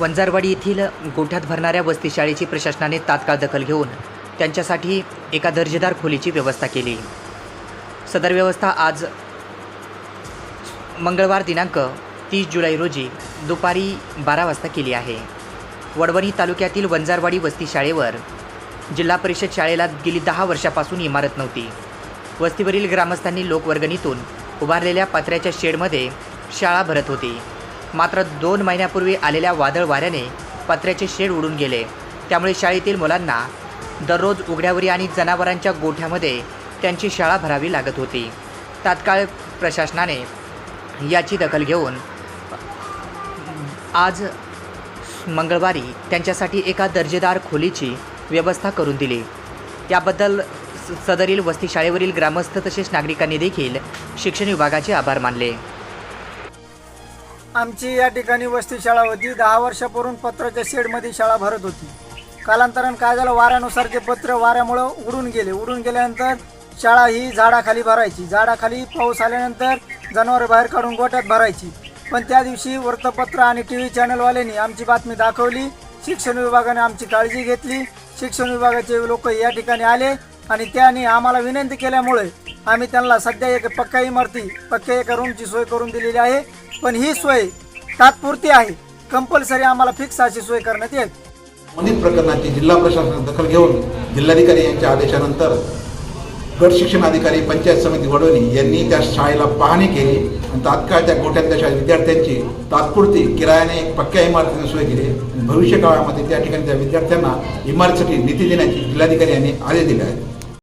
वंजारवाडी येथील गोठ्यात भरणाऱ्या वस्तीशाळेची प्रशासनाने तात्काळ दखल घेऊन त्यांच्यासाठी एका दर्जेदार खोलीची व्यवस्था केली. सदर व्यवस्था आज मंगळवार दिनांक तीस जुलै रोजी दुपारी बारा वाजता केली आहे. वडवणी तालुक्यातील वंजारवाडी वस्ती शाळेवर जिल्हा परिषद शाळेला गेली दहा वर्षापासून इमारत नव्हती. वस्तीवरील ग्रामस्थांनी लोकवर्गणीतून उभारलेल्या पत्र्याच्या शेडमध्ये शाळा भरत होती. मात्र दोन महिन्यापूर्वी आलेल्या वादळ वाऱ्याने पत्र्याचे शेड उडून गेले. त्यामुळे शाळेतील मुलांना दररोज उघड्यावरी आणि जनावरांच्या गोठ्यामध्ये त्यांची शाळा भरावी लागत होती. तात्काळ प्रशासनाने याची दखल घेऊन आज मंगळवारी त्यांच्यासाठी एका दर्जेदार खोलीची व्यवस्था करून दिली. याबद्दल स- सदरील वस्ती शाळेवरील ग्रामस्थ तसेच नागरिकांनी देखील शिक्षण विभागाचे आभार मानले. आमची या ठिकाणी वस्ती शाळा होती. दहा वर्षापूर्वी पत्राच्या शेडमध्ये शाळा भरत होती. कालांतरानं काय झालं? वाऱ्यानुसार ते पत्र वाऱ्यामुळं उडून गेले. उडून गेल्यानंतर शाळा ही झाडाखाली भरायची. झाडाखाली पाऊस आल्यानंतर जनावरं बाहेर काढून गोट्यात भरायची. पण त्या दिवशी वृत्तपत्र आणि टी व्ही चॅनलवाल्यांनी आमची बातमी दाखवली. शिक्षण विभागाने आमची काळजी घेतली. शिक्षण विभागाचे लोक या ठिकाणी आले आणि त्यांनी आम्हाला विनंती केल्यामुळे आम्ही त्यांना सध्या एक पक्का इमारती पक्क्या एका रूमची सोय करून दिलेली आहे. पण ही सोय तात्पुरती आहे. कंपल्सरी आम्हाला फिक्स अशी सोय करण्यात येईल. संबंधित प्रकरणाची जिल्हा प्रशासन दखल घेऊन जिल्हाधिकारी यांच्या आदेशानंतर गट शिक्षण अधिकारी पंचायत समिती वडोली यांनी त्या शाळेला पाहणी केली आणि तात्काळ त्या गोठ्यातल्या शाळेत विद्यार्थ्यांची तात्पुरती किरायाने एक पक्क्या इमारतीने सोय केली भविष्य काळामध्ये त्या ठिकाणी त्या विद्यार्थ्यांना इमारतीसाठी निधी देण्याची जिल्हाधिकारी यांनी आदेश दिले आहेत.